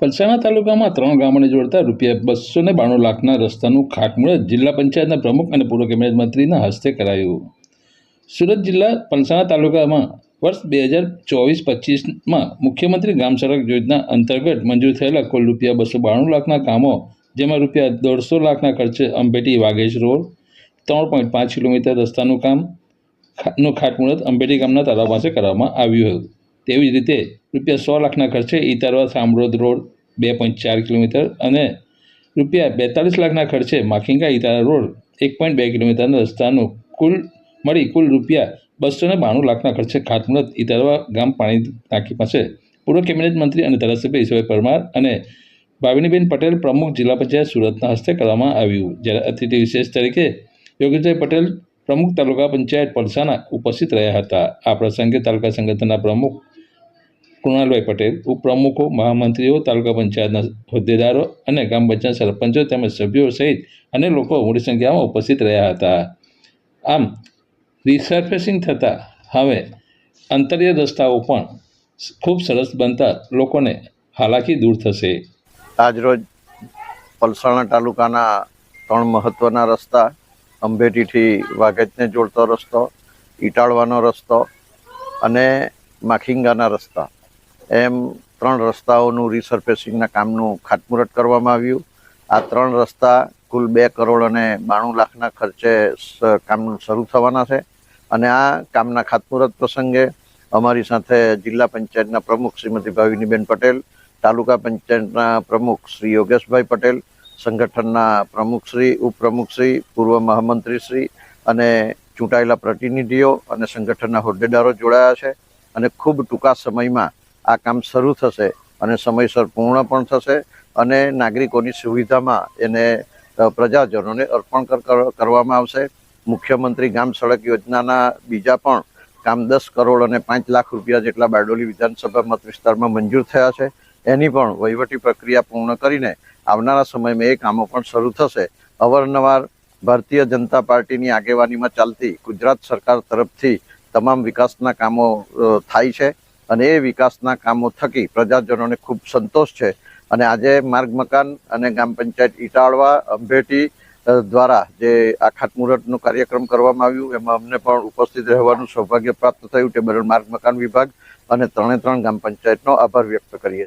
પલસાણા તાલુકામાં ત્રણ ગામોને જોડતા રૂપિયા બસો ને બાણું લાખના રસ્તાનું ખાતમુહૂર્ત જિલ્લા પંચાયતના પ્રમુખ અને પૂર્વ કેબિનેટ મંત્રીના હસ્તે કરાયું. સુરત જિલ્લા પલસાણા તાલુકામાં વર્ષ બે હજાર ચોવીસ પચીસમાં મુખ્યમંત્રી ગામ સડક યોજના અંતર્ગત મંજૂર થયેલા કુલ રૂપિયા બસો બાણું લાખના કામો, જેમાં રૂપિયા દોઢસો લાખના ખર્ચે અંબેટી વાઘેશ રોડ, ત્રણ પોઈન્ટ પાંચ કિલોમીટર રસ્તાનું કામનું ખાતમુહૂર્ત અંબેટી ગામના તળાવ પાસે કરવામાં આવ્યું હતું. તેવી જ રીતે રૂપિયા સો લાખના ખર્ચે ઇતારવા સામરોદ રોડ બે પોઈન્ટ ચાર કિલોમીટર અને રૂપિયા બેતાલીસ લાખના ખર્ચે માખીંગા ઈતારા રોડ એક પોઈન્ટ બે કિલોમીટરના રસ્તાનું કુલ મળી કુલ રૂપિયા બસો ને બાણું લાખના ખર્ચે ખાતમુહૂર્ત ઇતારવા ગામ પાણી ટાંકી પાસે. પૂર્વ કેબિનેટ મંત્રી અને ધારાસભ્ય ઈશ્વરભાઈ પરમાર અને ભાવિનીબેન પટેલ પ્રમુખ જિલ્લા પંચાયત સુરતના હસ્તે કરવામાં આવ્યું. જ્યારે અતિથિ વિશેષ તરીકે યોગેશભાઈ પટેલ પ્રમુખ તાલુકા પંચાયત પલસાના ઉપસ્થિત રહ્યા હતા. આ પ્રસંગે તાલુકા સંગઠનના પ્રમુખ કૃણાલભાઈ પટેલ, ઉપપ્રમુખો, મહામંત્રીઓ, તાલુકા પંચાયતના હોદ્દેદારો અને ગ્રામ પંચાયત સરપંચો તેમજ સભ્યો સહિત અને લોકો મોટી સંખ્યામાં ઉપસ્થિત રહ્યા હતા. આમ રિસર્ફેસિંગ થતાં હવે અંતરિય રસ્તાઓ પણ ખૂબ સરસ બનતા લોકોને હાલાકી દૂર થશે. આજરોજ પલસાણા તાલુકાના ત્રણ મહત્વના રસ્તા અંબેટીથી વાઘેજને જોડતો રસ્તો, ઈટાળવાનો રસ્તો અને માખીંગાના રસ્તા. એમ ત્રણ રસ્તાઓનું રિસર્ફેસિંગના કામનું ખાતમુહૂર્ત કરવામાં આવ્યું. આ ત્રણ રસ્તા કુલ બે કરોડ અને બાણું લાખના ખર્ચે સ- કામ શરૂ થવાના છે. અને આ કામના ખાતમુહૂર્ત પ્રસંગે અમારી સાથે જિલ્લા પંચાયતના પ્રમુખ શ્રીમતી ભાવિનીબેન પટેલ, તાલુકા પંચાયતના પ્રમુખ શ્રી યોગેશભાઈ પટેલ, સંગઠનના પ્રમુખશ્રી ઉપપ્રમુખશ્રી પૂર્વ મહામંત્રીશ્રી અને ચૂંટાયેલા પ્રતિનિધિઓ અને સંગઠનના હોદ્દેદારો જોડાયા છે. અને ખૂબ ટૂંકા સમયમાં આ કામ શરૂ થશે અને સમયસર પૂર્ણ પણ થશે અને નાગરિકોની સુવિધામાં એને પ્રજાજનોને અર્પણ કર- કર- કરવામાં આવશે. મુખ્યમંત્રી ગામ સડક યોજનાના બીજા પણ કામ દસ કરોડ અને પાંચ લાખ રૂપિયા જેટલા બારડોલી વિધાનસભા મત વિસ્તારમાં મંજૂર થયા છે. એની પણ વહીવટી પ્રક્રિયા પૂર્ણ કરીને આવનારા સમયમાં એ કામો પણ શરૂ થશે. અવારનવાર ભારતીય જનતા પાર્ટીની આગેવાનીમાં ચાલતી ગુજરાત સરકાર તરફથી તમામ વિકાસના કામો થાય છે. અને એ વિકાસના કામો થકી પ્રજાજનોને ખૂબ સંતોષ છે. અને આજે માર્ગ મકાન અને ગ્રામ પંચાયત ઈટાળવા અંભેટી દ્વારા જે આ ખાતમુહૂર્તનો કાર્યક્રમ કરવામાં આવ્યું, એમાં અમને પણ ઉપસ્થિત રહેવાનું સૌભાગ્ય પ્રાપ્ત થયું. તે બદલ માર્ગ મકાન વિભાગ અને ત્રણે ત્રણ ગ્રામ પંચાયતનો આભાર વ્યક્ત કરીએ